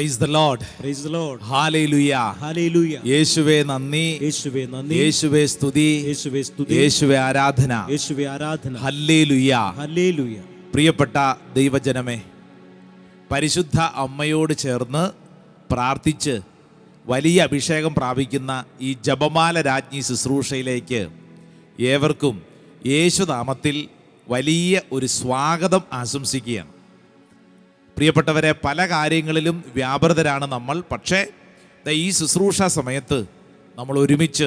Praise the lord praise the lord hallelujah hallelujah യേശുവേ നന്ദി. യേശുവേ നന്ദി. യേശുവേ സ്തുതി. യേശുവേ സ്തുതി. യേശുവേ ആരാധന. യേശുവേ ആരാധന. ഹല്ലേലുയ. ഹല്ലേലൂയ. പ്രിയപ്പെട്ട ദൈവജനമേ പരിശുദ്ധ അമ്മയോട് ചേർന്ന് പ്രാർത്ഥിച്ച് വലിയ അഭിഷേകം പ്രാപിക്കുന്ന ഈ ജപമാല രാജ്ഞി ശുശ്രൂഷയിലേക്ക് ഏവർക്കും യേശുനാമത്തിൽ വലിയ ഒരു സ്വാഗതം ആശംസിക്കുകയാണ്. പ്രിയപ്പെട്ടവരെ പല കാര്യങ്ങളിലും വ്യാപൃതരാണ് നമ്മൾ. പക്ഷേ ഈ ശുശ്രൂഷ സമയത്ത് നമ്മൾ ഒരുമിച്ച്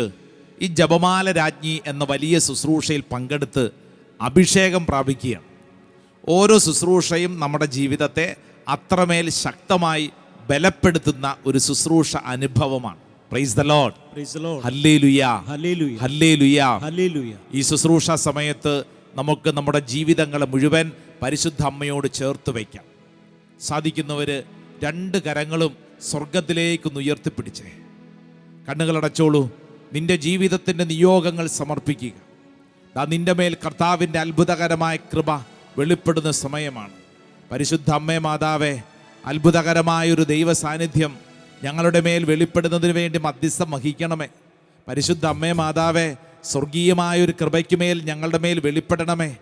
ഈ ജപമാല രാജ്ഞി എന്ന വലിയ ശുശ്രൂഷയിൽ പങ്കെടുത്ത് അഭിഷേകം പ്രാപിക്കുകയാണ്. ഓരോ ശുശ്രൂഷയും നമ്മുടെ ജീവിതത്തെ അത്രമേൽ ശക്തമായി ബലപ്പെടുത്തുന്ന ഒരു ശുശ്രൂഷ അനുഭവമാണ്. പ്രൈസ് ദ ലോഡ് ഈ ശുശ്രൂഷ സമയത്ത് നമുക്ക് നമ്മുടെ ജീവിതങ്ങളെ മുഴുവൻ പരിശുദ്ധ അമ്മയോട് ചേർത്ത് വയ്ക്കാം. സാധിക്കുന്നവര് രണ്ട് കരങ്ങളും സ്വർഗത്തിലേക്കൊന്ന് ഉയർത്തിപ്പിടിച്ചേ. കണ്ണുകളടച്ചോളൂ നിന്റെ ജീവിതത്തിന്റെ നിയോഗങ്ങൾ സമർപ്പിക്കുക. ദാ നിന്റെ മേൽ കർത്താവിന്റെ അത്ഭുതകരമായ കൃപ വെളിപ്പെടുന്ന സമയമാണ്. പരിശുദ്ധ അമ്മേ മാതാവേ അത്ഭുതകരമായൊരു ദൈവ സാന്നിധ്യം ഞങ്ങളുടെ മേൽ വെളിപ്പെടുന്നതിന് വേണ്ടി മധ്യസ്ഥം വഹിക്കണമേ. പരിശുദ്ധ അമ്മേ മാതാവേ സ്വർഗീയമായൊരു കൃപയ്ക്ക് മേൽ ഞങ്ങളുടെ മേൽ വെളിപ്പെടണമേ.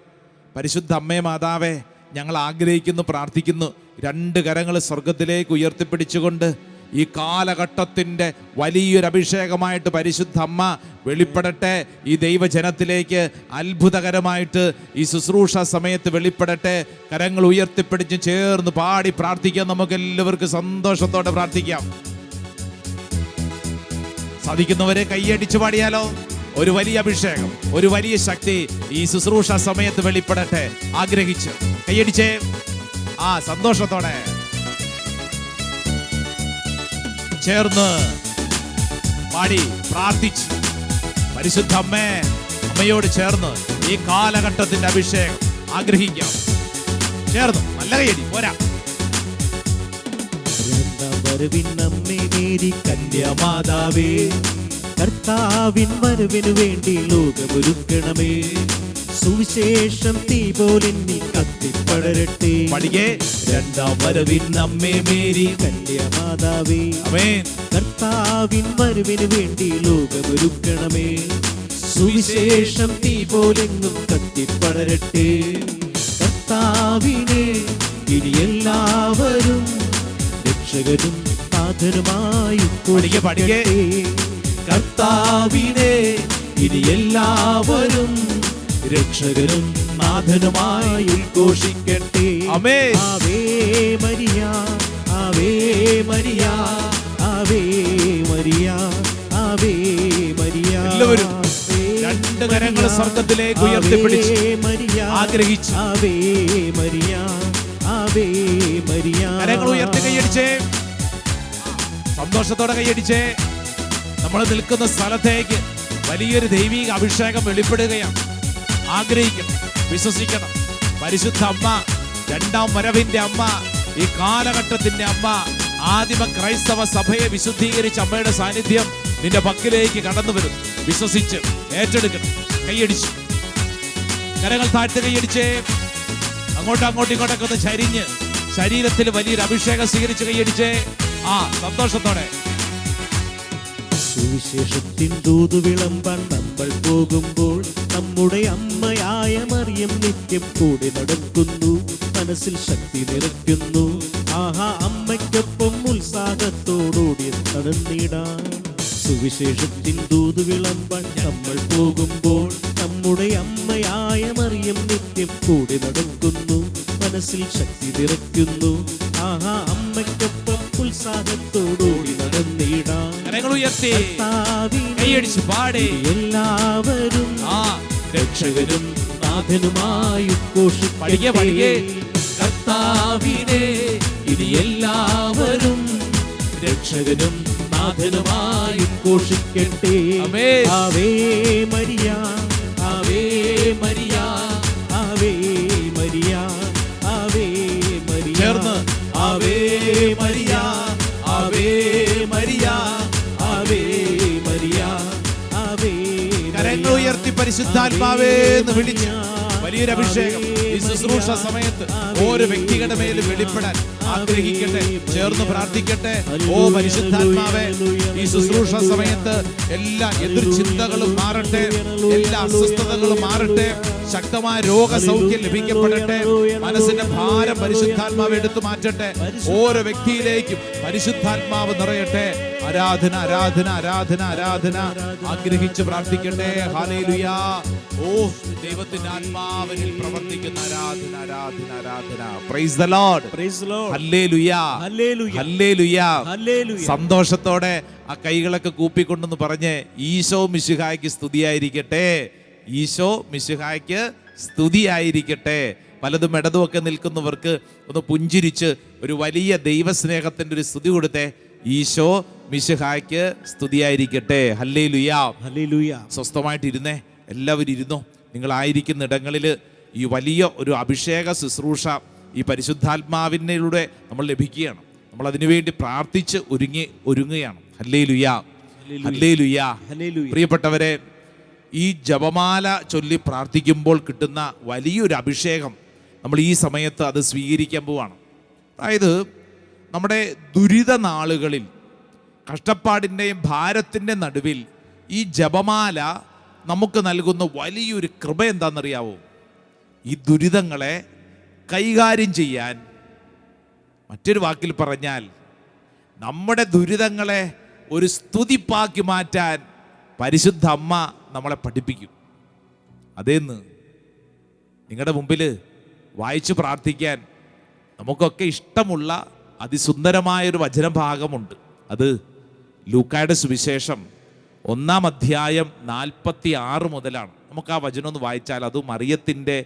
പരിശുദ്ധ അമ്മേ മാതാവേ ഞങ്ങൾ ആഗ്രഹിക്കുന്നു പ്രാർത്ഥിക്കുന്നു. രണ്ട് കരങ്ങൾ സ്വർഗത്തിലേക്ക് ഉയർത്തിപ്പിടിച്ചുകൊണ്ട് ഈ കാലഘട്ടത്തിന്റെ വലിയൊരു അഭിഷേകമായിട്ട് പരിശുദ്ധ അമ്മ വെളിപ്പെടട്ടെ. ഈ ദൈവജനത്തിലേക്ക് അത്ഭുതകരമായിട്ട് ഈ ശുശ്രൂഷ സമയത്ത് വെളിപ്പെടട്ടെ. കരങ്ങൾ ഉയർത്തിപ്പിടിച്ച് ചേർന്ന് പാടി പ്രാർത്ഥിക്കാം. നമുക്ക് എല്ലാവർക്കും സന്തോഷത്തോടെ പ്രാർത്ഥിക്കാം. സാധിക്കുന്നവരെ കൈയടിച്ചു പാടിയാലോ? ഒരു വലിയ അഭിഷേകം ഒരു വലിയ ശക്തി ഈ ശുശ്രൂഷ സമയത്ത് വെളിപ്പെടട്ടെ ആഗ്രഹിച്ച്. കൈയടിച്ചേ ആ സന്തോഷത്തോടെ. ചേർന്ന് പാടി പ്രാർത്ഥിച്ച്. പരിശുദ്ധ അമ്മേ അമ്മയോട് ചേർന്ന് ഈ കാലഘട്ടത്തിന്റെ അഭിഷേകം ആഗ്രഹിക്കാം. ചേർന്നു നല്ല കൈയടി പോരാ. വരവിൻ നമ്മെ നേരി കന്യാമാതാവേ. കർത്താവിൻ വരവിനു വേണ്ടി ലോകമൊരുക്കണമേ. സുവിശേഷം തീ പോലെന്നി കത്തിപ്പടരട്ടെ. പടികെ. രണ്ടാം വരവിൻ നമ്മെ മേരി കന്യാമാതാവേ. കർത്താവിൻ വരവിനു വേണ്ടി ലോകമൊരുക്കണമേ. സുവിശേഷം തീ പോലെങ്ങും കത്തിപ്പടരട്ടെ. കർത്താവിനെ ഇനി എല്ലാവരും രക്ഷകരും പഠിക്കെ, പഠിക്കെ. കർത്താവിനെ ഇനി എല്ലാവരും രക്ഷകരും നാഥനുമായി ഘോഷിക്കട്ടെ ave Maria ave Maria ave Maria ave Maria. എല്ലാവരും രണ്ട് കരങ്ങൾ സ്വർഗത്തിലേക്ക് ഉയർത്തിപ്പിടിച്ച് ആഗ്രഹിച്ച് ആവേ മരിയ ആവേ മരിയ. കരങ്ങൾ ഉയർത്തി കൈയടിച്ചേ. സന്തോഷത്തോടെ കൈയടിച്ചേ. നമ്മൾ നിൽക്കുന്ന സ്ഥലത്തേക്ക് വലിയൊരു ദൈവിക അഭിഷേകം വെളിപ്പെടുകയാണ്. ആഗ്രഹിക്കണം വിശ്വസിക്കണം. പരിശുദ്ധ അമ്മ രണ്ടാം വരവിന്റെ അമ്മ ഈ കാലഘട്ടത്തിന്റെ അമ്മ ആദിമ ക്രൈസ്തവ സഭയെ വിശുദ്ധീകരിച്ച അമ്മയുടെ സാന്നിധ്യം നിന്റെ പക്കിലേക്ക് കടന്നു വരും. വിശ്വസിച്ച് ഏറ്റെടുക്കണം. കൈയടിച്ച്. കരങ്ങൾ താഴ്ത്തി കൈയടിച്ചേ. അങ്ങോട്ടും അങ്ങോട്ടും ഇങ്ങോട്ടൊക്കെ ഒന്ന് ചരിഞ്ഞ് ശരീരത്തിൽ വലിയൊരു അഭിഷേകം സ്വീകരിച്ച് കൈയടിച്ചേ. ആ സന്തോഷത്തോടെ. സുവിശേഷത്തിൻ ദൂതു വിളമ്പാൻ നമ്മൾ പോകുമ്പോൾ നമ്മുടെ അമ്മയായ മറിയം നിത്യം കൂടെ നടക്കുന്നു. മനസ്സിൽ ശക്തി നിറയ്ക്കുന്നു. ആഹാ അമ്മയ്ക്കൊപ്പം ഉത്സാഹത്തോടുകൂടി നടന്നിടാൻ. സുവിശേഷത്തിൻ ദൂതു വിളമ്പാൻ നമ്മൾ പോകുമ്പോൾ നമ്മുടെ അമ്മയായ മറിയം നിത്യം കൂടെ നടക്കുന്നു. മനസ്സിൽ ശക്തി നിറയ്ക്കുന്നു. ആഹാ അമ്മയ്ക്കൊപ്പം കരങ്ങൾ ഉയർത്തി കൈയടിച്ച് പാടി എല്ലാവരും ആ രക്ഷകനും നാഥനുമായി പഠിക്കേ, പഠിക്കേ. കർത്താവിനെ ഇനി എല്ലാവരും രക്ഷകനും നാഥനുമായി ഘോഷിക്കട്ടെ. ആവേ മരിയ അവേ മരിയ പരിശുദ്ധാത്മാവേ എന്ന് വിളിച്ച് വലിയൊരു അഭിഷേകം. ഈ ശുശ്രൂഷ സമയത്ത് ഓരോ വ്യക്തികളുടെ മേലും വെളിപ്പെടാൻ ആഗ്രഹിക്കട്ടെ ചേർന്ന് പ്രാർത്ഥിക്കട്ടെ. ഓ പരിശുദ്ധാത്മാവേ ഈ ശുശ്രൂഷ സമയത്ത് എല്ലാ എതിർ ചിന്തകളും മാറട്ടെ. എല്ലാ അസ്വസ്ഥതകളും മാറട്ടെ. ശക്തമായ രോഗസൗഖ്യം ലഭിക്കപ്പെടട്ടെ. മനസ്സിന്റെ ഭാരം പരിശുദ്ധാത്മാവ് എടുത്തു മാറ്റട്ടെ. ഓരോ വ്യക്തിയിലേക്കും പരിശുദ്ധാത്മാവ് നിറയട്ടെ. ആരാധന ആരാധന ആരാധന ആരാധന. ആഗ്രഹിച്ച് പ്രാർത്ഥിക്കട്ടെ. ഹാലേലുയാ ഓ ദൈവത്തിന്റെ ആത്മാവിനിൽ പ്രവർത്തിക്കുന്ന ആരാധന ആരാധന ആരാധന. Praise the lord praise lord സന്തോഷത്തോടെ ആ കൈകളൊക്കെ കൂപ്പിക്കൊണ്ടെന്ന് പറഞ്ഞ് ഈശോ മിശുഹായ്ക്ക് സ്തുതിയായിരിക്കട്ടെ. ഈശോ മിശുഹായ്ക്ക് സ്തുതിയായിരിക്കട്ടെ. പലതും ഇടതും ഒക്കെ നിൽക്കുന്നവർക്ക് ഒന്ന് പുഞ്ചിരിച്ച് ഒരു വലിയ ദൈവസ്നേഹത്തിന്റെ ഒരു സ്തുതി കൊടുത്തേ. ഈശോ മിശുഹായ്ക്ക് സ്തുതിയായിരിക്കട്ടെ. ഹല്ലേ ലുയാ ഹല്ലേലൂയ സ്വസ്ഥമായിട്ടിരുന്നേ എല്ലാവരും ഇരുന്നോ? നിങ്ങളായിരിക്കുന്ന ഇടങ്ങളിൽ ഈ വലിയ ഒരു അഭിഷേക ശുശ്രൂഷ ഈ പരിശുദ്ധാത്മാവിനിലൂടെ നമ്മൾ ലഭിക്കുകയാണ്. നമ്മൾ അതിനുവേണ്ടി പ്രാർത്ഥിച്ച് ഒരുങ്ങി ഒരുങ്ങുകയാണ്. ഹല്ലേ ലുയാ ഹല്ലേ ലുയാ പ്രിയപ്പെട്ടവരെ ഈ ജപമാല ചൊല്ലി പ്രാർത്ഥിക്കുമ്പോൾ കിട്ടുന്ന വലിയൊരു അഭിഷേകം നമ്മൾ ഈ സമയത്ത് അത് സ്വീകരിക്കാൻ പോവാണ്. അതായത് നമ്മുടെ ദുരിത നാളുകളിൽ കഷ്ടപ്പാടിന്റെയും ഭാരത്തിന്റെ നടുവിൽ ഈ ജപമാല നമുക്ക് നൽകുന്ന വലിയൊരു കൃപ എന്താണെന്നറിയാവോ? ഈ ദുരിതങ്ങളെ കൈകാര്യം ചെയ്യാൻ. മറ്റൊരു വാക്കിൽ പറഞ്ഞാൽ നമ്മുടെ ദുരിതങ്ങളെ ഒരു സ്തുതിപ്പാക്കി മാറ്റാൻ പരിശുദ്ധ അമ്മ നമ്മളെ പഠിപ്പിക്കും. അതേന്ന് നിങ്ങളുടെ മുമ്പിൽ വായിച്ചു പ്രാർത്ഥിക്കാൻ നമുക്കൊക്കെ ഇഷ്ടമുള്ള അതിസുന്ദരമായൊരു വചനഭാഗമുണ്ട് അത് ലൂക്കായുടെ സുവിശേഷം ഒന്നാം അധ്യായം നാൽപ്പത്തി ആറ് മുതലാണ്. നമുക്ക് ആ വചനം ഒന്ന് വായിച്ചാൽ അത് മറിയത്തിന്റെ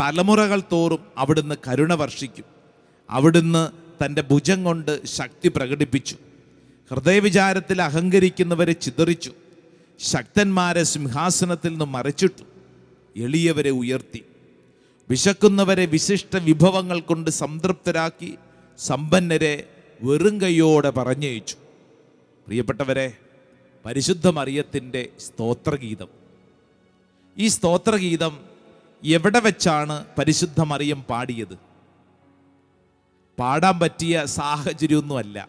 തലമുറകൾ തോറും അവിടുന്ന് കരുണ വർഷിക്കും. അവിടുന്ന് തന്റെ ഭുജം കൊണ്ട് ശക്തി പ്രകടിപ്പിച്ചു. ഹൃദയവിചാരത്തിൽ അഹങ്കരിക്കുന്നവരെ ചിതറിച്ചു. ശക്തന്മാരെ സിംഹാസനത്തിൽ നിന്ന് മറിച്ചിട്ടു. എളിയവരെ ഉയർത്തി. വിശക്കുന്നവരെ വിശിഷ്ട വിഭവങ്ങൾ കൊണ്ട് സംതൃപ്തരാക്കി സമ്പന്നരെ വെറും കൈയോടെ പറഞ്ഞയച്ചു. പ്രിയപ്പെട്ടവരെ പരിശുദ്ധ മറിയത്തിന്റെ സ്തോത്രഗീതം. ഈ സ്തോത്രഗീതം എവിടെ വെച്ചാണ് പരിശുദ്ധ മറിയം പാടിയത്? പാടാൻ പറ്റിയ സാഹചര്യമൊന്നുമല്ല.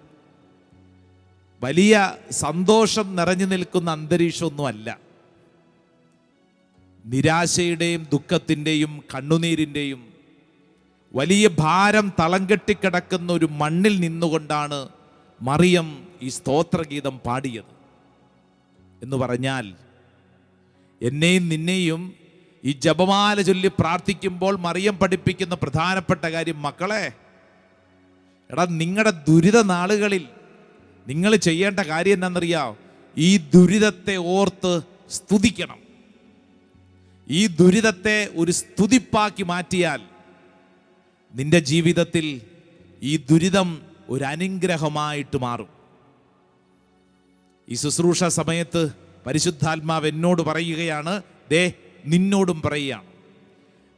വലിയ സന്തോഷം നിറഞ്ഞു നിൽക്കുന്ന അന്തരീക്ഷമൊന്നുമല്ല. നിരാശയുടെയും ദുഃഖത്തിന്റെയും കണ്ണുനീരിന്റെയും വലിയ ഭാരം തളം കെട്ടിക്കിടക്കുന്ന ഒരു മണ്ണിൽ നിന്നുകൊണ്ടാണ് മറിയം ഈ സ്തോത്രഗീതം പാടിയത്. എന്ന് പറഞ്ഞാൽ എന്നെയും നിന്നെയും ഈ ജപമാല ചൊല്ലി പ്രാർത്ഥിക്കുമ്പോൾ മറിയം പഠിപ്പിക്കുന്ന പ്രധാനപ്പെട്ട കാര്യം മക്കളെ എടാ നിങ്ങളുടെ ദുരിത നാളുകളിൽ നിങ്ങൾ ചെയ്യേണ്ട കാര്യം എന്താണെന്നറിയാം ഈ ദുരിതത്തെ ഓർത്ത് സ്തുതിക്കണം. ഈ ദുരിതത്തെ ഒരു സ്തുതിപ്പാക്കി മാറ്റിയാൽ നിന്റെ ജീവിതത്തിൽ ഈ ദുരിതം ഒരു അനുഗ്രഹമായിട്ട് മാറും. ഈ ശുശ്രൂഷ സമയത്ത് പരിശുദ്ധാത്മാവ് എന്നോട് പറയുകയാണ് ദേ നിന്നോടും പറയുകയാണ്.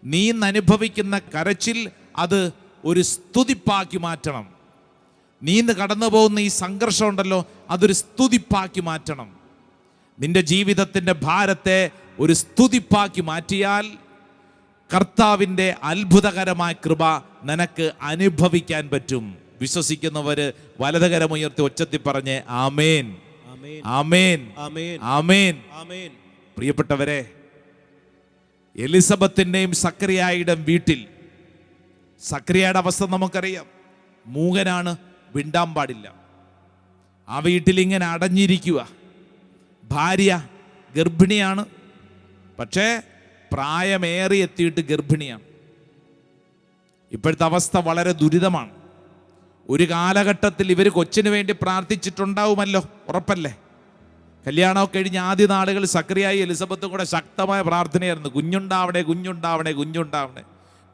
നീ അനുഭവിക്കുന്ന കരച്ചിൽ അത് ഒരു സ്തുതിപ്പാക്കി മാറ്റണം. നീ ഇന്ന് കടന്നു പോകുന്ന ഈ സംഘർഷം ഉണ്ടല്ലോ അതൊരു സ്തുതിപ്പാക്കി മാറ്റണം. നിന്റെ ജീവിതത്തിന്റെ ഭാരത്തെ ഒരു സ്തുതിപ്പാക്കി മാറ്റിയാൽ കർത്താവിന്റെ അത്ഭുതകരമായ കൃപ നിനക്ക് അനുഭവിക്കാൻ പറ്റും. വിശ്വസിക്കുന്നവര് വലതുകരമുയർത്തി ഒച്ചത്തി പറഞ്ഞ് ആമേൻ. ആമേൻ. ആമേൻ. ആമേൻ. പ്രിയപ്പെട്ടവരെ എലിസബത്തിന്റെയും സക്രിയായുടെ വീട്ടിൽ. സക്രിയയുടെ അവസ്ഥ നമുക്കറിയാം. മൂകനാണ് വിണ്ടാൻ പാടില്ല. ആ വീട്ടിൽ ഇങ്ങനെ അടഞ്ഞിരിക്കുക. ഭാര്യ ഗർഭിണിയാണ്. പക്ഷേ പ്രായമേറി എത്തിയിട്ട് ഗർഭിണിയാണ്. ഇപ്പോഴത്തെ അവസ്ഥ വളരെ ദുരിതമാണ്. ഒരു കാലഘട്ടത്തിൽ ഇവർ കൊച്ചിന് വേണ്ടി പ്രാർത്ഥിച്ചിട്ടുണ്ടാവുമല്ലോ ഉറപ്പല്ലേ? കല്യാണമൊക്കെ കഴിഞ്ഞ് ആദ്യ നാളുകൾ സക്രിയായി എലിസബത്തും കൂടെ ശക്തമായ പ്രാർത്ഥനയായിരുന്നു. കുഞ്ഞുണ്ടാവണേ കുഞ്ഞുണ്ടാവണേ കുഞ്ഞുണ്ടാവണേ.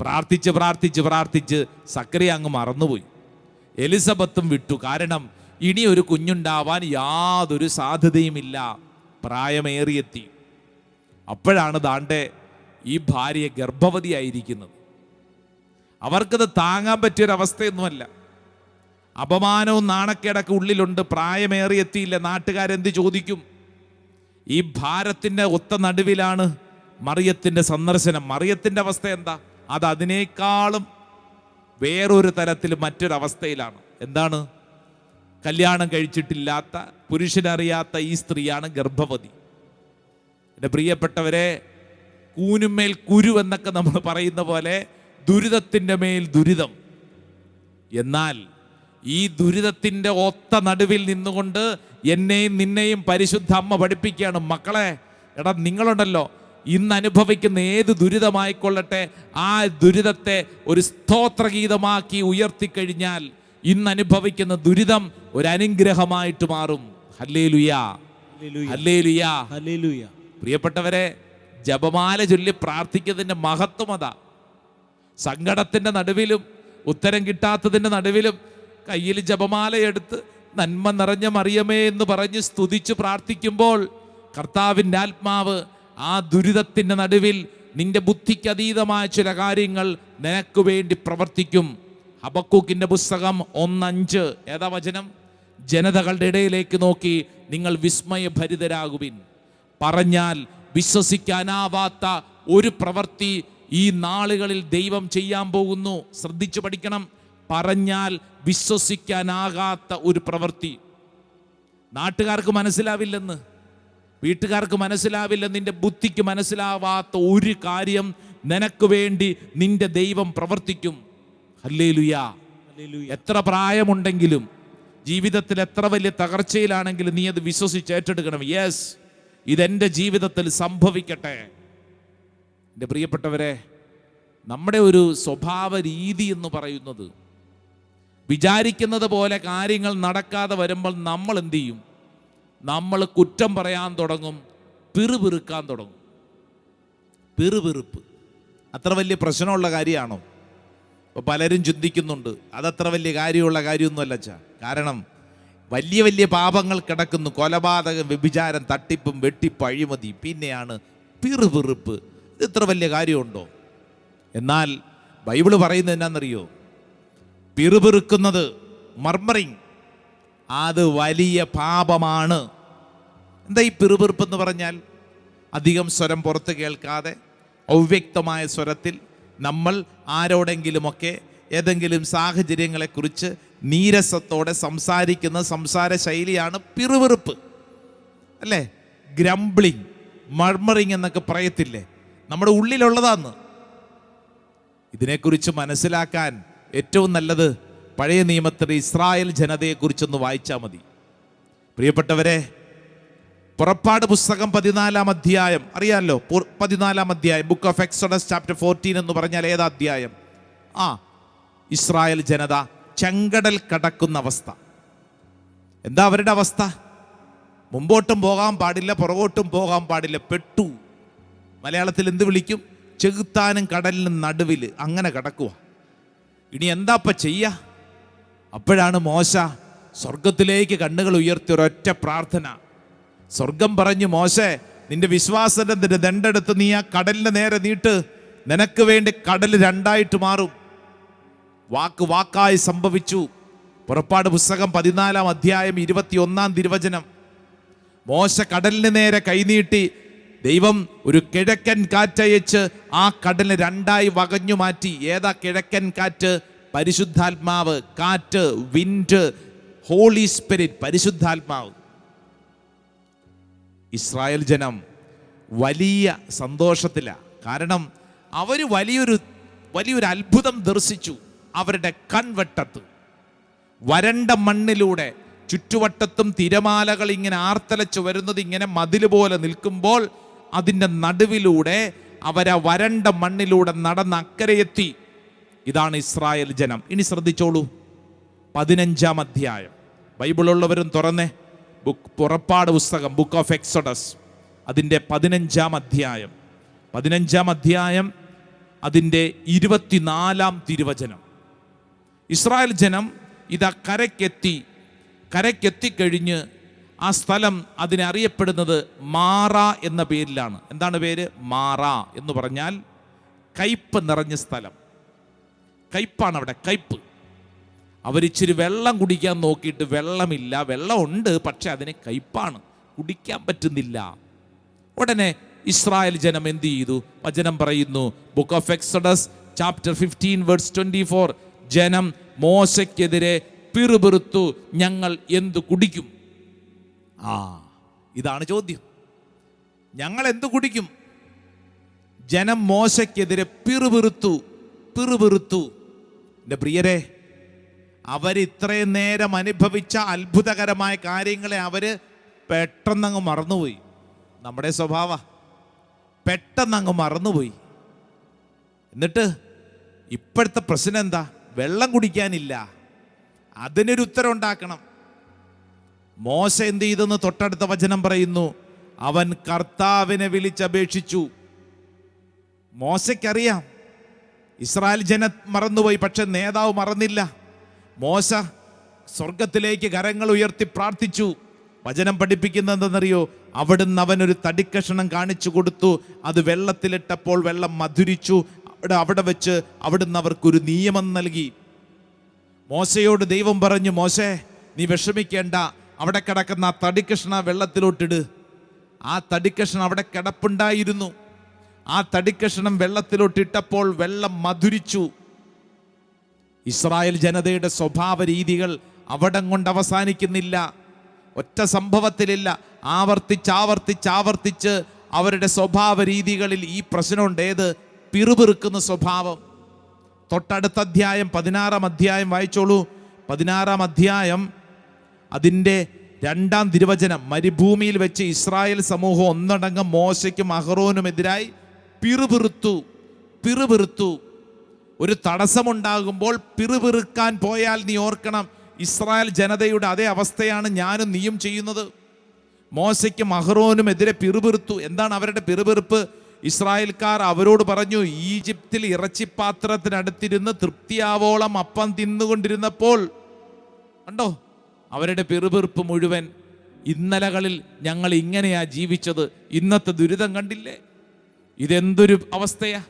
പ്രാർത്ഥിച്ച് പ്രാർത്ഥിച്ച് പ്രാർത്ഥിച്ച് സക്രിയ അങ്ങ് മറന്നുപോയി. എലിസബത്തും വിട്ടു. കാരണം ഇനി ഒരു കുഞ്ഞുണ്ടാവാൻ യാതൊരു സാധ്യതയുമില്ല. പ്രായമേറിയെത്തി. അപ്പോഴാണ് ദാണ്ടെ ഈ ഭാര്യ ഗർഭവതിയായിരിക്കുന്നത്. അവർക്കത് താങ്ങാൻ പറ്റിയൊരവസ്ഥയൊന്നുമല്ല. അപമാനവും നാണക്കേടൊക്കെ ഉള്ളിലുണ്ട്. പ്രായമേറിയെത്തിയില്ല. നാട്ടുകാരെന്ത് ചോദിക്കും? ഈ ഭാരത്തിന്റെ ഒത്ത നടുവിലാണ് മറിയത്തിന്റെ സന്ദർശനം. മറിയത്തിന്റെ അവസ്ഥ എന്താ? അത് അതിനേക്കാളും വേറൊരു തരത്തിൽ മറ്റൊരവസ്ഥയിലാണ്. എന്താണ്? കല്യാണം കഴിച്ചിട്ടില്ലാത്ത പുരുഷനറിയാത്ത ഈ സ്ത്രീയാണ് ഗർഭവതി. എന്റെ പ്രിയപ്പെട്ടവരെ കൂനുമേൽ കുരു എന്നൊക്കെ നമ്മൾ പറയുന്ന പോലെ ദുരിതത്തിന്റെ മേൽ ദുരിതം. എന്നാൽ ഈ ദുരിതത്തിന്റെ ഒത്ത നടുവിൽ നിന്നുകൊണ്ട് എന്നെയും നിന്നെയും പരിശുദ്ധ അമ്മ പഠിപ്പിക്കുകയാണ്. മക്കളെ എടാ നിങ്ങളുണ്ടല്ലോ. ഇന്ന് അനുഭവിക്കുന്ന ഏത് ദുരിതമായിക്കൊള്ളട്ടെ ആ ദുരിതത്തെ ഒരു സ്തോത്രഗീതമാക്കി ഉയർത്തിക്കഴിഞ്ഞാൽ ഇന്ന് അനുഭവിക്കുന്ന ദുരിതം ഒരു അനുഗ്രഹമായിട്ട് മാറും. പ്രിയപ്പെട്ടവരെ ജപമാല ചൊല്ലി പ്രാർത്ഥിക്കുന്നതിന്റെ മഹത്വം അതാ. സങ്കടത്തിന്റെ നടുവിലും ഉത്തരം കിട്ടാത്തതിന്റെ നടുവിലും കയ്യിൽ ജപമാല എടുത്ത് നന്മ നിറഞ്ഞ മറിയമേ എന്ന് പറഞ്ഞ് സ്തുതിച്ച് പ്രാർത്ഥിക്കുമ്പോൾ കർത്താവിന്റെ ആത്മാവ് ആ ദുരിതത്തിന്റെ നടുവിൽ നിന്റെ ബുദ്ധിക്ക് അതീതമായ ചില കാര്യങ്ങൾ നിനക്ക് വേണ്ടി പ്രവർത്തിക്കും. ഹബക്കൂക്കിന്റെ പുസ്തകം ഒന്നഞ്ച്. ഏതാ വചനം? ജനതകളുടെ ഇടയിലേക്ക് നോക്കി നിങ്ങൾ വിസ്മയഭരിതരാകുവിൻ. പറഞ്ഞാൽ വിശ്വസിക്കാനാവാത്ത ഒരു പ്രവൃത്തി ഈ നാളുകളിൽ ദൈവം ചെയ്യാൻ പോകുന്നു. ശ്രദ്ധിച്ചു പഠിക്കണം. പറഞ്ഞാൽ വിശ്വസിക്കാനാകാത്ത ഒരു പ്രവൃത്തി. നാട്ടുകാർക്ക് മനസ്സിലാവില്ലെന്ന് വീട്ടുകാർക്ക് മനസ്സിലാവില്ല നിന്റെ ബുദ്ധിക്ക് മനസ്സിലാവാത്ത ഒരു കാര്യം നിനക്ക് വേണ്ടി നിന്റെ ദൈവം പ്രവർത്തിക്കും. ഹല്ലേലൂയ. എത്ര പ്രായമുണ്ടെങ്കിലും ജീവിതത്തിൽ എത്ര വലിയ തകർച്ചയിലാണെങ്കിലും നീ അത് വിശ്വസിച്ച് ഏറ്റെടുക്കണം. യെസ് ഇതെന്റെ ജീവിതത്തിൽ സംഭവിക്കട്ടെ. എന്റെ പ്രിയപ്പെട്ടവരെ നമ്മുടെ ഒരു സ്വഭാവ രീതി എന്ന് പറയുന്നത് വിചാരിക്കുന്നത് പോലെ കാര്യങ്ങൾ നടക്കാതെ വരുമ്പോൾ നമ്മൾ എന്തു ചെയ്യും? നമ്മൾ കുറ്റം പറയാൻ തുടങ്ങും പിറുപിറുക്കാൻ തുടങ്ങും. പിറുപിറുപ്പ്. അത്ര വലിയ പ്രശ്നമുള്ള കാര്യമാണോ? ഇപ്പോൾ പലരും ചിന്തിക്കുന്നുണ്ട് അതത്ര വലിയ കാര്യമുള്ള കാര്യമൊന്നുമല്ല അച്ഛാ. കാരണം വലിയ വലിയ പാപങ്ങൾ കിടക്കുന്നു കൊലപാതകം വ്യഭിചാരം തട്ടിപ്പും വെട്ടിപ്പ് അഴിമതി പിന്നെയാണ് പിറുപിറുപ്പ്. ഇത് ഇത്ര വലിയ കാര്യമുണ്ടോ? എന്നാൽ ബൈബിൾ പറയുന്നത് എന്നാണെന്നറിയോ പിറുപിറുക്കുന്നത് മർമറിങ് അത് വലിയ പാപമാണ്. എന്താ ഈ പിറുപിറുപ്പ് എന്ന് പറഞ്ഞാൽ? അധികം സ്വരം പുറത്ത് കേൾക്കാതെ അവ്യക്തമായ സ്വരത്തിൽ നമ്മൾ ആരോടെങ്കിലുമൊക്കെ ഏതെങ്കിലും സാഹചര്യങ്ങളെക്കുറിച്ച് നീരസത്തോടെ സംസാരിക്കുന്ന സംസാര ശൈലിയാണ് പിറുപിറുപ്പ്. അല്ലേ? ഗ്രംബ്ലിങ് മർമറിങ് എന്നൊക്കെ പറയത്തില്ലേ? നമ്മുടെ ഉള്ളിലുള്ളതാന്ന്. ഇതിനെക്കുറിച്ച് മനസ്സിലാക്കാൻ ഏറ്റവും നല്ലത് പഴയ നിയമത്തിൽ ഇസ്രായേൽ ജനതയെക്കുറിച്ചൊന്ന് വായിച്ചാൽ മതി. പ്രിയപ്പെട്ടവരെ പുറപ്പാട് പുസ്തകം പതിനാലാം അധ്യായം അറിയാമല്ലോ പതിനാലാം അധ്യായം book of Exodus chapter fourteen എന്ന് പറഞ്ഞാൽ ഏതാ അധ്യായം? ആ ഇസ്രായേൽ ജനത ചെങ്കടൽ കടക്കുന്ന അവസ്ഥ. എന്താ അവരുടെ അവസ്ഥ? മുമ്പോട്ടും പോകാൻ പാടില്ല പുറകോട്ടും പോകാൻ പാടില്ല പെട്ടു. മലയാളത്തിൽ എന്ത് വിളിക്കും? ചെകുത്താനും കടലിനും നടുവിൽ അങ്ങനെ കിടക്കുക ഇനി എന്താപ്പ ചെയ്യ? അപ്പോഴാണ് മോശ സ്വർഗത്തിലേക്ക് കണ്ണുകൾ ഉയർത്തി ഒരൊറ്റ പ്രാർത്ഥന. സ്വർഗം പറഞ്ഞു മോശെ നിന്റെ വിശ്വാസത്തിന്റെ ദണ്ടെടുത്ത് നീ ആ കടലിന്റെ നേരെ നീട്ട്. നിനക്ക് വേണ്ടി കടൽ രണ്ടായിട്ട് മാറും. വാക്ക് വാക്കായി സംഭവിച്ചു. പുറപ്പാട് പുസ്തകം പതിനാലാം അധ്യായം ഇരുപത്തിയൊന്നാം തിരുവചനം. മോശ കടലിന് നേരെ കൈനീട്ടി ദൈവം ഒരു കിഴക്കൻ കാറ്റയച്ച് ആ കടലിനെ രണ്ടായി വകഞ്ഞു മാറ്റി. ഏതാ കിഴക്കൻ കാറ്റ്? പരിശുദ്ധാത്മാവ് കാറ്റ് വിൻഡ് ഹോളി സ്പിരിറ്റ് പരിശുദ്ധാത്മാവ്. ഇസ്രായേൽ ജനം വലിയ സന്തോഷത്തിലാണ് കാരണം അവർ വലിയൊരു വലിയൊരു അത്ഭുതം ദർശിച്ചു അവരുടെ കൺവെട്ടത്ത്. വരണ്ട മണ്ണിലൂടെ ചുറ്റുവട്ടത്തും തിരമാലകൾ ഇങ്ങനെ ആർത്തലച്ച് വരുന്നത് ഇങ്ങനെ മതിൽ പോലെ നിൽക്കുമ്പോൾ അതിന്റെ നടുവിലൂടെ അവരാ വരണ്ട മണ്ണിലൂടെ നടന്ന് അക്കരയെത്തി. ഇതാണ് ഇസ്രായേൽ ജനം. ഇനി ശ്രദ്ധിച്ചോളൂ. പതിനഞ്ചാം അധ്യായം. ബൈബിളുള്ളവരും തുറന്നേ. ബുക്ക് പുറപ്പാട് പുസ്തകം ബുക്ക് ഓഫ് എക്സോഡസ്. അതിന്റെ പതിനഞ്ചാം അധ്യായം. പതിനഞ്ചാം അധ്യായം അതിന്റെ ഇരുപത്തിനാലാം തിരുവചനം. ഇസ്രായേൽ ജനം ഇതാ കരയ്ക്കെത്തി. കരയ്ക്കെത്തിക്കഴിഞ്ഞ് ആ സ്ഥലം അതിനറിയപ്പെടുന്നത് മാറ എന്ന പേരിലാണ്. എന്താണ് പേര്? മാറ എന്ന് പറഞ്ഞാൽ കയ്പ് നിറഞ്ഞ സ്ഥലം. കയ്പാണ് അവിടെ കയ്പ്. അവരിച്ചിരി വെള്ളം കുടിക്കാൻ നോക്കിയിട്ട് വെള്ളമില്ല. വെള്ളമുണ്ട് പക്ഷെ അതിന് കയ്പാണ്. കുടിക്കാൻ പറ്റുന്നില്ല. ഉടനെ ഇസ്രായേൽ ജനം എന്ത് ചെയ്തു? വചനം പറയുന്നു. Book of Exodus chapter fifteen words twenty four ജനം മോശയ്ക്കെതിരെ പിറുപിറുത്തു ഞങ്ങൾ എന്തു കുടിക്കും? ആ ഇതാണ് ചോദ്യം. ഞങ്ങൾ എന്ത് കുടിക്കും? ജനം മോശയ്ക്കെതിരെ പിറുപിറുത്തു പിറുപിറുത്തു. എന്റെ പ്രിയരെ അവരിത്രയും നേരം അനുഭവിച്ച അത്ഭുതകരമായ കാര്യങ്ങളെ അവർ പെട്ടെന്നങ്ങ് മറന്നുപോയി. നമ്മുടെ സ്വഭാവ പെട്ടെന്നങ്ങ് മറന്നുപോയി. എന്നിട്ട് ഇപ്പോഴത്തെ പ്രശ്നം എന്താ? വെള്ളം കുടിക്കാനില്ല. അതിനൊരു ഉത്തരം ഉണ്ടാക്കണം. മോശ എന്ത് ചെയ്തെന്ന് തൊട്ടടുത്ത വചനം പറയുന്നു. അവൻ കർത്താവിനെ വിളിച്ചപേക്ഷിച്ചു. മോശയ്ക്കറിയാം. ഇസ്രായേൽ ജന മറന്നുപോയി പക്ഷെ നേതാവ് മറന്നില്ല. മോശ സ്വർഗത്തിലേക്ക് കരങ്ങൾ ഉയർത്തി പ്രാർത്ഥിച്ചു. വചനം പഠിപ്പിക്കുന്നതെന്നറിയോ അവിടുന്ന് അവനൊരു തടിക്കഷണം കാണിച്ചു കൊടുത്തു. അത് വെള്ളത്തിലിട്ടപ്പോൾ വെള്ളം മധുരിച്ചു. അവിടെ അവിടെ വെച്ച് അവിടുന്ന് അവർക്കൊരു നിയമം നൽകി. മോശയോട് ദൈവം പറഞ്ഞു മോശേ നീ വിഷമിക്കേണ്ട. അവിടെ കിടക്കുന്ന ആ തടിക്കഷ്ണ വെള്ളത്തിലോട്ടിട്. ആ തടിക്കഷ്ണം അവിടെ കിടപ്പുണ്ടായിരുന്നു. ആ തടിക്കഷ്ണം വെള്ളത്തിലോട്ടിട്ടപ്പോൾ വെള്ളം മധുരിച്ചു. ഇസ്രായേൽ ജനതയുടെ സ്വഭാവ രീതികൾ അവിടം കൊണ്ട് അവസാനിക്കുന്നില്ല. ഒറ്റ സംഭവത്തിലില്ല. ആവർത്തിച്ച് ആവർത്തിച്ച് ആവർത്തിച്ച് അവരുടെ സ്വഭാവ രീതികളിൽ ഈ പ്രശ്നമുണ്ട്. ഏത്? പിറുപിറുക്കുന്ന സ്വഭാവം. തൊട്ടടുത്ത അധ്യായം പതിനാറാം അധ്യായം വായിച്ചോളൂ. പതിനാറാം അധ്യായം അതിന്റെ രണ്ടാം തിരുവചനം മരുഭൂമിയിൽ വെച്ച് ഇസ്രായേൽ സമൂഹം ഒന്നടങ്കം മോശയ്ക്കും അഹറോനുമെതിരായി പിറുപിറുത്തു പിറുപിറുത്തു. ഒരു തടസ്സമുണ്ടാകുമ്പോൾ പിറുപിറുക്കാൻ പോയാൽ നീ ഓർക്കണം ഇസ്രായേൽ ജനതയുടെ അതേ അവസ്ഥയാണ് ഞാനും നീയും ചെയ്യുന്നത്. മോശയ്ക്കും അഹ്റോനും എതിരെ പിറുപിറുത്തു. എന്താണ് അവരുടെ പിറുപിറുപ്പ്? ഇസ്രായേൽക്കാർ അവരോട് പറഞ്ഞു ഈജിപ്തിൽ ഇറച്ചിപ്പാത്രത്തിനടുത്തിരുന്ന് തൃപ്തിയാവോളം അപ്പം തിന്നുകൊണ്ടിരുന്നപ്പോൾ കണ്ടോ? അവരുടെ പിറുപിറുപ്പ് മുഴുവൻ ഇന്നലകളിൽ ഞങ്ങൾ ഇങ്ങനെയാ ജീവിച്ചത്. ഇന്നത്തെ ദുരിതം കണ്ടില്ലേ? ഇതെന്തൊരു അവസ്ഥയാ?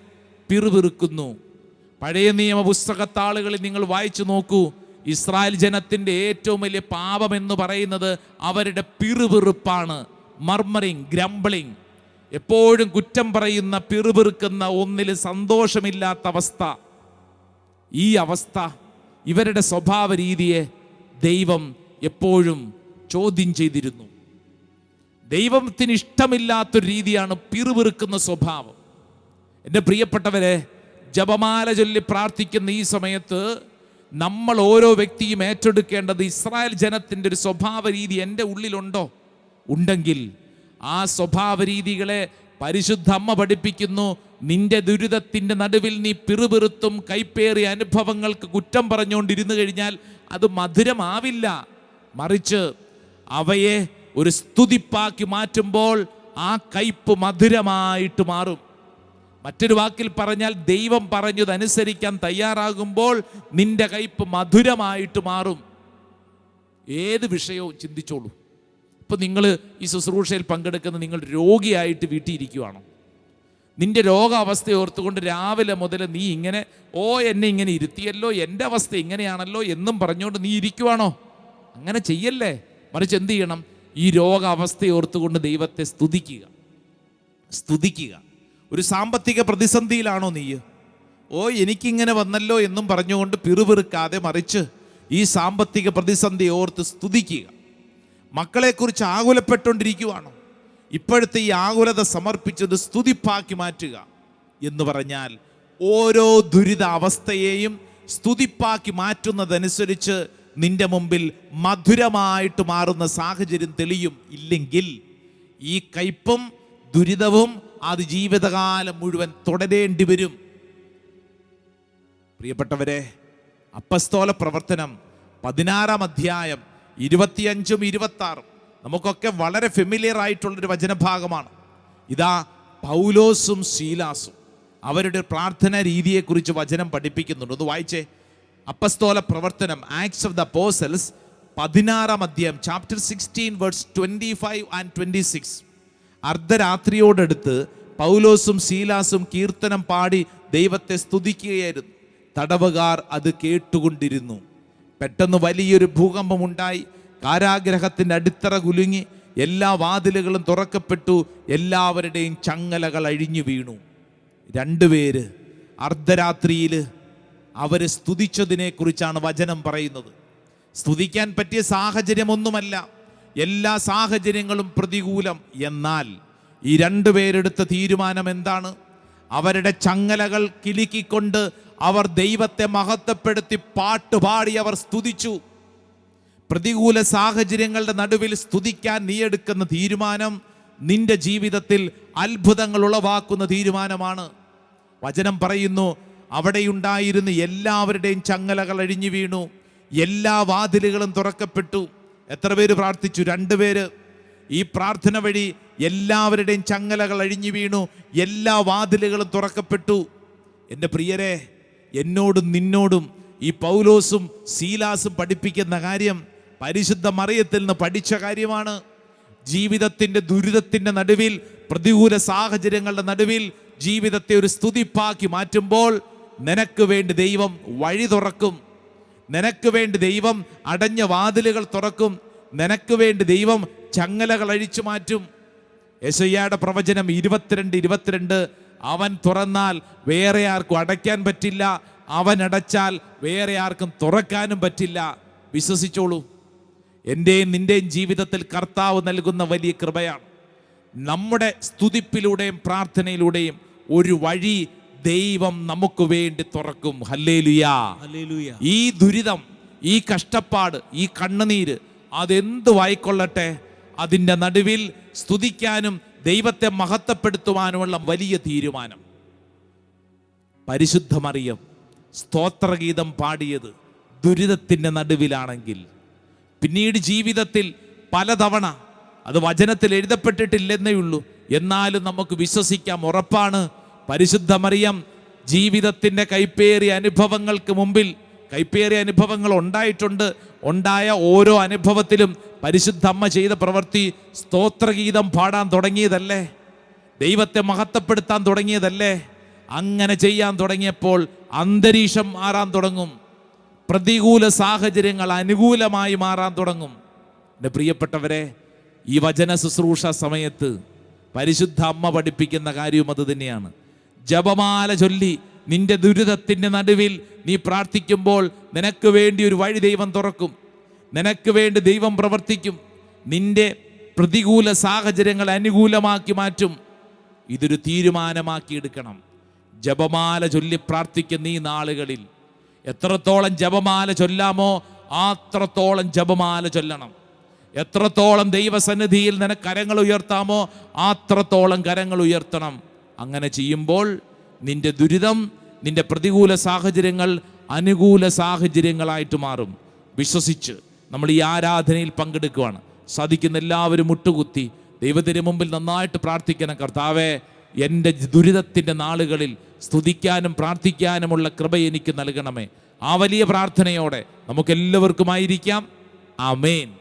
പിറുപിറുക്കുന്നു. പഴയ നിയമ പുസ്തകത്താളുകളിൽ നിങ്ങൾ വായിച്ചു നോക്കൂ. ഇസ്രായേൽ ജനത്തിന്റെ ഏറ്റവും വലിയ പാപം എന്ന് പറയുന്നത് അവരുടെ പിറുപിറുപ്പാണ്. മർമറിങ് ഗ്രംബിളിങ് എപ്പോഴും കുറ്റം പറയുന്ന പിറുപിറുക്കുന്ന ഒന്നിൽ സന്തോഷമില്ലാത്ത അവസ്ഥ. ഈ അവസ്ഥ ഇവരുടെ സ്വഭാവ രീതിയെ ദൈവം എപ്പോഴും ചോദ്യം ചെയ്തിരുന്നു. ദൈവത്തിന് ഇഷ്ടമില്ലാത്തൊരു രീതിയാണ് പിറുപിറുക്കുന്ന സ്വഭാവം. എന്റെ പ്രിയപ്പെട്ടവരെ ജപമാല ചൊല്ലി പ്രാർത്ഥിക്കുന്ന ഈ സമയത്ത് നമ്മൾ ഓരോ വ്യക്തിയും ഏറ്റെടുക്കേണ്ടത് ഇസ്രായേൽ ജനത്തിന്റെ ഒരു സ്വഭാവ രീതി എന്റെ ഉള്ളിലുണ്ടോ? ഉണ്ടെങ്കിൽ ആ സ്വഭാവ രീതികളെ പരിശുദ്ധ അമ്മ പഠിപ്പിക്കുന്നു. നിന്റെ ദുരിതത്തിന്റെ നടുവിൽ നീ പിറുപിറുത്തും കൈപ്പേറിയ അനുഭവങ്ങൾക്ക് കുറ്റം പറഞ്ഞുകൊണ്ടിരുന്നു കഴിഞ്ഞാൽ അത് മധുരമാവില്ല. മറിച്ച് അവയെ ഒരു സ്തുതിപ്പാക്കി മാറ്റുമ്പോൾ ആ കയ്പ് മധുരമായിട്ട് മാറും. മറ്റൊരു വാക്കിൽ പറഞ്ഞാൽ ദൈവം പറഞ്ഞതനുസരിക്കാൻ തയ്യാറാകുമ്പോൾ നിന്റെ കയ്പ് മധുരമായിട്ട് മാറും. ഏത് വിഷയവും ചിന്തിച്ചോളൂ. ഇപ്പം നിങ്ങൾ ഈ ശുശ്രൂഷയിൽ പങ്കെടുക്കുന്ന നിങ്ങൾ രോഗിയായിട്ട് വീട്ടിൽ ഇരിക്കുവാണോ നിന്റെ രോഗാവസ്ഥ ഓർത്തുകൊണ്ട് രാവിലെ മുതൽ നീ ഇങ്ങനെ ഓ എന്നെ ഇങ്ങനെ ഇരുത്തിയല്ലോ എന്റെ അവസ്ഥ ഇങ്ങനെയാണല്ലോ എന്നും പറഞ്ഞുകൊണ്ട് നീ ഇരിക്കുവാണോ? അങ്ങനെ ചെയ്യല്ലേ? മറിച്ച് എന്ത് ചെയ്യണം? ഈ രോഗാവസ്ഥ ഓർത്തുകൊണ്ട് ദൈവത്തെ സ്തുതിക്കുക. സ്തുതിക്കുക. ഒരു സാമ്പത്തിക പ്രതിസന്ധിയിലാണോ നീ? ഓ എനിക്കിങ്ങനെ വന്നല്ലോ എന്നും പറഞ്ഞുകൊണ്ട് പിറുപിറുക്കാതെ മറിച്ച് ഈ സാമ്പത്തിക പ്രതിസന്ധി ഓർത്ത് സ്തുതിക്കുക. മക്കളെക്കുറിച്ച് ആകുലപ്പെട്ടുകൊണ്ടിരിക്കുവാണോ? ഇപ്പോഴത്തെ ഈ ആകുലത സമർപ്പിച്ചത് സ്തുതിപ്പാക്കി മാറ്റുക എന്ന് പറഞ്ഞാൽ ഓരോ ദുരിതാവസ്ഥയെയും സ്തുതിപ്പാക്കി മാറ്റുന്നതനുസരിച്ച് നിന്റെ മുമ്പിൽ മധുരമായിട്ട് മാറുന്ന സാഹചര്യം തെളിയും. ഇല്ലെങ്കിൽ ഈ കയ്പും ദുരിതവും അത് ജീവിതകാലം മുഴുവൻ തുടരേണ്ടി വരും. പ്രിയപ്പെട്ടവരെ അപ്പസ്തോല പ്രവർത്തനം പതിനാറാം അധ്യായം ഇരുപത്തിയഞ്ചും ഇരുപത്തി ആറും നമുക്കൊക്കെ വളരെ ഫെമിലിയർ ആയിട്ടുള്ളൊരു വചനഭാഗമാണ്. ഇതാ പൗലോസും ശീലാസും അവരുടെ പ്രാർത്ഥന രീതിയെക്കുറിച്ച് വചനം പഠിപ്പിക്കുന്നുണ്ട്. ഒന്ന് വായിച്ചേ. അപ്പസ്തോല പ്രവർത്തനം ആക്ട്സ് ഓഫ് ദ പോസൽസ് പതിനാറാം അധ്യായം chapter sixteen words twenty five and twenty six അർദ്ധരാത്രിയോടടുത്ത് പൗലോസും ശീലാസും കീർത്തനം പാടി ദൈവത്തെ സ്തുതിക്കുകയായിരുന്നു. തടവുകാർ അത് കേട്ടുകൊണ്ടിരുന്നു. പെട്ടെന്ന് വലിയൊരു ഭൂകമ്പമുണ്ടായി. കാരാഗ്രഹത്തിന്റെ അടിത്തറ കുലുങ്ങി. എല്ലാ വാതിലുകളും തുറക്കപ്പെട്ടു. എല്ലാവരുടെയും ചങ്ങലകൾ അഴിഞ്ഞു വീണു. രണ്ടുപേര് അർദ്ധരാത്രിയിൽ അവർ സ്തുതിച്ചതിനെക്കുറിച്ചാണ് വചനം പറയുന്നത്. സ്തുതിക്കാൻ പറ്റിയ സാഹചര്യമൊന്നുമല്ല. എല്ലാ സാഹചര്യങ്ങളും പ്രതികൂലം. എന്നാൽ ഈ രണ്ടുപേരെടുത്ത തീരുമാനം എന്താണ്? അവരുടെ ചങ്ങലകൾ കിലുക്കിക്കൊണ്ട് അവർ ദൈവത്തെ മഹത്വപ്പെടുത്തി പാട്ടുപാടി അവർ സ്തുതിച്ചു. പ്രതികൂല സാഹചര്യങ്ങളുടെ നടുവിൽ സ്തുതിക്കാൻ നീ എടുക്കുന്ന തീരുമാനം നിന്റെ ജീവിതത്തിൽ അത്ഭുതങ്ങൾ ഉളവാക്കുന്ന തീരുമാനമാണ്. വചനം പറയുന്നു അവിടെയുണ്ടായിരുന്ന എല്ലാവരുടെയും ചങ്ങലകൾ അഴിഞ്ഞു വീണു. എല്ലാ വാതിലുകളും തുറക്കപ്പെട്ടു. എത്ര പേര് പ്രാർത്ഥിച്ചു? രണ്ടുപേര് ഈ പ്രാർത്ഥന വഴി എല്ലാവരുടെയും ചങ്ങലകൾ അഴിഞ്ഞു വീണു. എല്ലാ വാതിലുകളും തുറക്കപ്പെട്ടു. എന്റെ പ്രിയരെ എന്നോടും നിന്നോടും ഈ പൗലോസും സീലാസും പഠിപ്പിക്കുന്ന കാര്യം പരിശുദ്ധ മറിയത്തിൽ നിന്ന് പഠിച്ച കാര്യമാണ്. ജീവിതത്തിന്റെ ദുരിതത്തിന്റെ നടുവിൽ പ്രതികൂല സാഹചര്യങ്ങളുടെ നടുവിൽ ജീവിതത്തെ ഒരു സ്തുതിപ്പാക്കി മാറ്റുമ്പോൾ നിനക്ക് വേണ്ടി ദൈവം വഴി തുറക്കും. നിനക്ക് വേണ്ടി ദൈവം അടഞ്ഞ വാതിലുകൾ തുറക്കും. നിനക്ക് വേണ്ടി ദൈവം ചങ്ങലകൾ അഴിച്ചു മാറ്റും. യശയ്യയുടെ പ്രവചനം ഇരുപത്തിരണ്ട് ഇരുപത്തിരണ്ട്. അവൻ തുറന്നാൽ വേറെ ആർക്കും അടയ്ക്കാൻ പറ്റില്ല. അവൻ അടച്ചാൽ വേറെ ആർക്കും തുറക്കാനും പറ്റില്ല. വിശ്വസിച്ചോളൂ. എന്റെയും നിന്റെയും ജീവിതത്തിൽ കർത്താവ് നൽകുന്ന വലിയ കൃപയാണ്. നമ്മുടെ സ്തുതിപ്പിലൂടെയും പ്രാർത്ഥനയിലൂടെയും ഒരു വഴി ദൈവം നമുക്ക് വേണ്ടി തുറക്കും. ഹല്ലേലുയാ. ഈ ദുരിതം ഈ കഷ്ടപ്പാട് ഈ കണ്ണുനീര് അതെന്ത് വായിക്കൊള്ളട്ടെ? അതിന്റെ നടുവിൽ സ്തുതിക്കാനും ദൈവത്തെ മഹത്വപ്പെടുത്തുവാനുമുള്ള വലിയ തീരുമാനം. പരിശുദ്ധമറിയം സ്തോത്രഗീതം പാടിയത് ദുരിതത്തിന്റെ നടുവിലാണെങ്കിൽ. പിന്നീട് ജീവിതത്തിൽ പലതവണ അത് വചനത്തിൽ എഴുതപ്പെട്ടിട്ടില്ലെന്നേ ഉള്ളൂ. എന്നാലും നമുക്ക് വിശ്വസിക്കാം ഉറപ്പാണ്. പരിശുദ്ധ മറിയം ജീവിതത്തിന്റെ കൈപ്പേറിയ അനുഭവങ്ങൾക്ക് മുമ്പിൽ കൈപ്പേറിയ അനുഭവങ്ങൾ ഉണ്ടായിട്ടുണ്ട്. ഉണ്ടായ ഓരോ അനുഭവത്തിലും പരിശുദ്ധ അമ്മ ചെയ്ത പ്രവൃത്തി സ്തോത്രഗീതം പാടാൻ തുടങ്ങിയതല്ലേ? ദൈവത്തെ മഹത്വപ്പെടുത്താൻ തുടങ്ങിയതല്ലേ? അങ്ങനെ ചെയ്യാൻ തുടങ്ങിയപ്പോൾ അന്തരീക്ഷം മാറാൻ തുടങ്ങും. പ്രതികൂല സാഹചര്യങ്ങൾ അനുകൂലമായി മാറാൻ തുടങ്ങും. എന്റെ പ്രിയപ്പെട്ടവരെ ഈ വചന ശുശ്രൂഷ സമയത്ത് പരിശുദ്ധ അമ്മ പഠിപ്പിക്കുന്ന കാര്യവും അത് തന്നെയാണ്. ജപമാല ചൊല്ലി നിന്റെ ദുരിതത്തിന്റെ നടുവിൽ നീ പ്രാർത്ഥിക്കുമ്പോൾ നിനക്ക് വേണ്ടി ഒരു വഴി ദൈവം തുറക്കും. നിനക്ക് വേണ്ടി ദൈവം പ്രവർത്തിക്കും. നിന്റെ പ്രതികൂല സാഹചര്യങ്ങൾ അനുകൂലമാക്കി മാറ്റും. ഇതൊരു തീരുമാനമാക്കി എടുക്കണം. ജപമാല ചൊല്ലി പ്രാർത്ഥിക്കുന്ന ഈ നാളുകളിൽ എത്രത്തോളം ജപമാല ചൊല്ലാമോ ആത്രത്തോളം ജപമാല ചൊല്ലണം. എത്രത്തോളം ദൈവസന്നിധിയിൽ നിനക്ക് കരങ്ങൾ ഉയർത്താമോ ആത്രത്തോളം കരങ്ങൾ ഉയർത്തണം. അങ്ങനെ ചെയ്യുമ്പോൾ നിന്റെ ദുരിതം നിന്റെ പ്രതികൂല സാഹചര്യങ്ങൾ അനുകൂല സാഹചര്യങ്ങളായിട്ട് മാറും. വിശ്വസിച്ച് നമ്മൾ ഈ ആരാധനയിൽ പങ്കെടുക്കുകയാണ് സാധിക്കുന്ന എല്ലാവരും മുട്ടുകുത്തി ദൈവത്തിന് മുമ്പിൽ നന്നായിട്ട് പ്രാർത്ഥിക്കണം. കർത്താവേ എന്റെ ദുരിതത്തിന്റെ നാളുകളിൽ സ്തുതിക്കാനും പ്രാർത്ഥിക്കാനുമുള്ള കൃപ എനിക്ക് നൽകണമേ. ആ വലിയ പ്രാർത്ഥനയോടെ നമുക്കെല്ലാവർക്കുമായിരിക്കാം. ആമേൻ.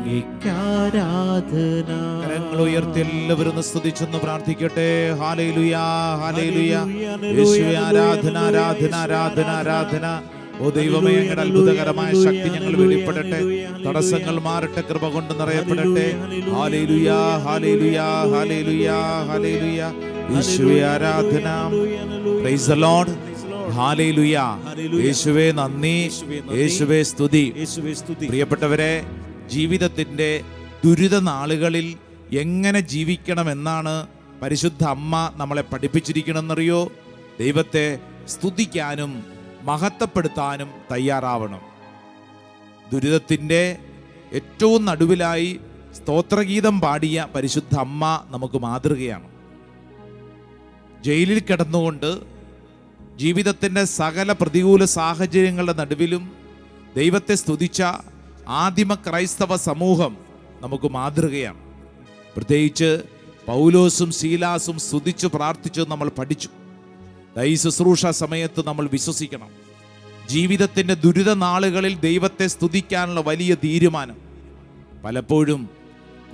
അംഗിക്കാരാധന കരങ്ങൾ ഉയർത്തി എല്ലാവരും സ്തുതിച്ചൊന്ന് പ്രാർത്ഥിക്കട്ടെ. ഹാലയിലുയാ ഹാലേലുയാ യേശുവേ ആരാധന ആരാധന ആരാധന ആരാധന. ഓ ദൈവമേ അങ്ങയുടെ അത്ഭുതകരമായ ശക്തി ഞങ്ങൾ വെളിപ്പെടട്ടെ. തടസ്സങ്ങൾ മാറട്ടെ കൃപ കൊണ്ട് നിറയപ്പെടട്ടെ. ഹാലേലുയാ ഹാലേലുയാ ഹാലേലുയാ ഹാലേലുയാ യേശുവേ ആരാധന. Praise the lord hallelujah. യേശുവേ നന്ദി. യേശുവേ സ്തുതി. പ്രിയപ്പെട്ടവരെ ജീവിതത്തിന്റെ ദുരിത നാളുകളിൽ എങ്ങനെ ജീവിക്കണമെന്നാണ് പരിശുദ്ധ അമ്മ നമ്മളെ പഠിപ്പിച്ചിരിക്കണമെന്നറിയോ? ദൈവത്തെ സ്തുതിക്കാനും മഹത്വപ്പെടുത്താനും തയ്യാറാവണം. ദുരിതത്തിന്റെ ഏറ്റവും നടുവിലായി സ്തോത്രഗീതം പാടിയ പരിശുദ്ധ അമ്മ നമുക്ക് മാതൃകയാണ്. ജയിലിൽ കിടന്നുകൊണ്ട് ജീവിതത്തിന്റെ സകല പ്രതികൂല സാഹചര്യങ്ങളുടെ നടുവിലും ദൈവത്തെ സ്തുതിച്ച ആദിമ ക്രൈസ്തവ സമൂഹം നമുക്ക് മാതൃകയാണ്. പ്രത്യേകിച്ച് പൗലോസും ശീലാസും സ്തുതിച്ചു പ്രാർത്ഥിച്ചു നമ്മൾ പഠിച്ചു. ഈ ശുശ്രൂഷ സമയത്ത് നമ്മൾ വിശ്വസിക്കണം. ജീവിതത്തിന്റെ ദുരിത നാളുകളിൽ ദൈവത്തെ സ്തുതിക്കാനുള്ള വലിയ തീരുമാനം. പലപ്പോഴും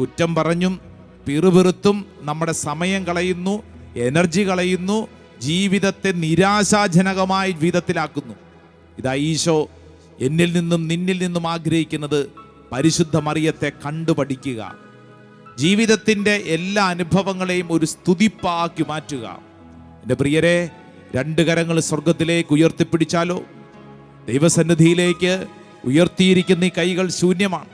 കുറ്റം പറഞ്ഞും പിറുപിറുത്തും നമ്മുടെ സമയം കളയുന്നു എനർജി കളയുന്നു ജീവിതത്തെ നിരാശാജനകമായ വിധത്തിലാക്കുന്നു. ഇതാ ഈശോ എന്നിൽ നിന്നും നിന്നിൽ നിന്നും ആഗ്രഹിക്കുന്നത് പരിശുദ്ധ മറിയത്തെ കണ്ടുപഠിക്കുക. ജീവിതത്തിന്റെ എല്ലാ അനുഭവങ്ങളെയും ഒരു സ്തുതിപ്പാക്കി മാറ്റുക. എന്റെ പ്രിയരെ രണ്ട് കരങ്ങൾ സ്വർഗത്തിലേക്ക് ഉയർത്തിപ്പിടിച്ചാലോ? ദൈവസന്നിധിയിലേക്ക് ഉയർത്തിയിരിക്കുന്ന ഈ കൈകൾ ശൂന്യമാണ്.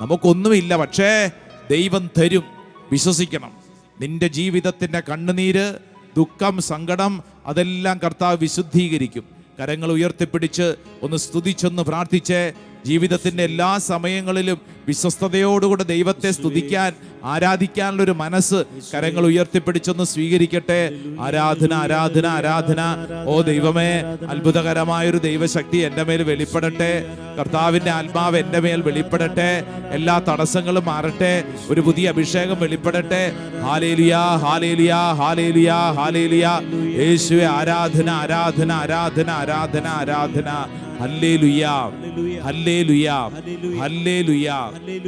നമുക്കൊന്നുമില്ല പക്ഷേ ദൈവം തരും. വിശ്വസിക്കണം. നിന്റെ ജീവിതത്തിന്റെ കണ്ണുനീര് ദുഃഖം സങ്കടം അതെല്ലാം കർത്താവ് വിശുദ്ധീകരിക്കും. കരങ്ങൾ ഉയർത്തിപ്പിടിച്ച് ഒന്ന് സ്തുതിച്ചൊന്ന് പ്രാർത്ഥിച്ച്. ജീവിതത്തിന്റെ എല്ലാ സമയങ്ങളിലും വിശ്വസ്തയോടുകൂടെ ദൈവത്തെ സ്തുതിക്കാൻ ആരാധിക്കാനുള്ള ഒരു മനസ്സ് കരങ്ങൾ ഉയർത്തിപ്പിടിച്ചൊന്ന് സ്വീകരിക്കട്ടെ. ആരാധന ആരാധന ആരാധന. ഓ ദൈവമേ അത്ഭുതകരമായൊരു ദൈവശക്തി എന്റെ മേൽ വെളിപ്പെടട്ടെ. കർത്താവിന്റെ ആത്മാവ് എന്റെ മേൽ വെളിപ്പെടട്ടെ. എല്ലാ തടസ്സങ്ങളും മാറട്ടെ. ഒരു പുതിയ അഭിഷേകം വെളിപ്പെടട്ടെ. Hallelujah hallelujah hallelujah hallelujah. യേശുവെ ആരാധന ആരാധന ആരാധന ആരാധന ആരാധന.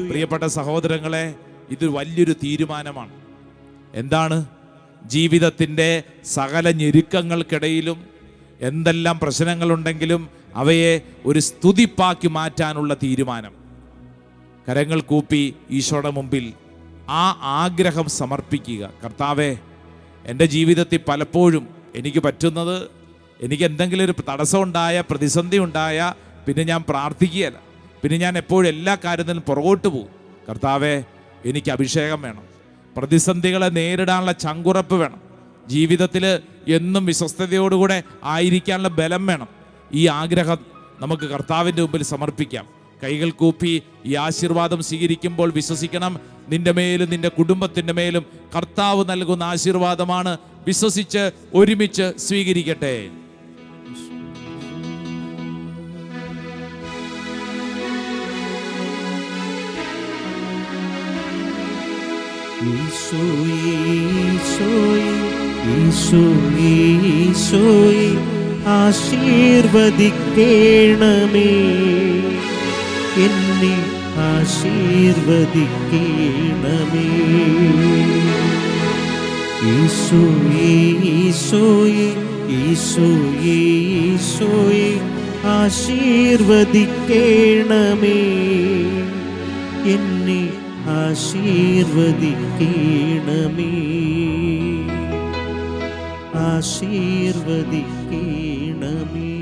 പ്രിയപ്പെട്ട സഹോദരങ്ങളെ ഇത് വലിയൊരു തീരുമാനമാണ്. എന്താണ്? ജീവിതത്തിന്റെ സകല ഞെരുക്കങ്ങൾക്കിടയിലും എന്തെല്ലാം പ്രശ്നങ്ങളുണ്ടെങ്കിലും അവയെ ഒരു സ്തുതിപ്പാക്കി മാറ്റാനുള്ള തീരുമാനം. കരങ്ങൾ കൂപ്പി ഈശോയുടെ മുമ്പിൽ ആ ആഗ്രഹം സമർപ്പിക്കുക. കർത്താവെ എന്റെ ജീവിതത്തിൽ പലപ്പോഴും എനിക്ക് പറ്റുന്നത് എനിക്ക് എന്തെങ്കിലും ഒരു തടസ്സം ഉണ്ടായ പ്രതിസന്ധി ഉണ്ടായ പിന്നെ ഞാൻ പ്രാർത്ഥിക്കുകയല്ല. പിന്നെ ഞാൻ എപ്പോഴും എല്ലാ കാര്യത്തിലും പുറകോട്ട് പോകും. കർത്താവെ എനിക്ക് അഭിഷേകം വേണം. പ്രതിസന്ധികളെ നേരിടാനുള്ള ചങ്കുറപ്പ് വേണം. ജീവിതത്തിൽ എന്നും വിശ്വസ്തയോടുകൂടെ ആയിരിക്കാനുള്ള ബലം വേണം. ഈ ആഗ്രഹം നമുക്ക് കർത്താവിന്റെ മുമ്പിൽ സമർപ്പിക്കാം. കൈകൾ കൂപ്പി ഈ ആശീർവാദം സ്വീകരിക്കുമ്പോൾ വിശ്വസിക്കണം. നിന്റെ മേലും നിന്റെ കുടുംബത്തിന്റെ മേലും കർത്താവ് നൽകുന്ന ആശീർവാദമാണ് വിശ്വസിച്ച് ഒരുമിച്ച് സ്വീകരിക്കട്ടെ. ഈശോയേ ആശീർവദിക്കേണമേ. എന്നെ ആശീർവദിക്കേണമേ. ഈശോയേ ഈശോയേ ഈശോയേ ആശീർവദിക്കേണമേ. എന്നെ ആശീർവദിക്കേണമേ. ആശീർവദിക്കേണമേ.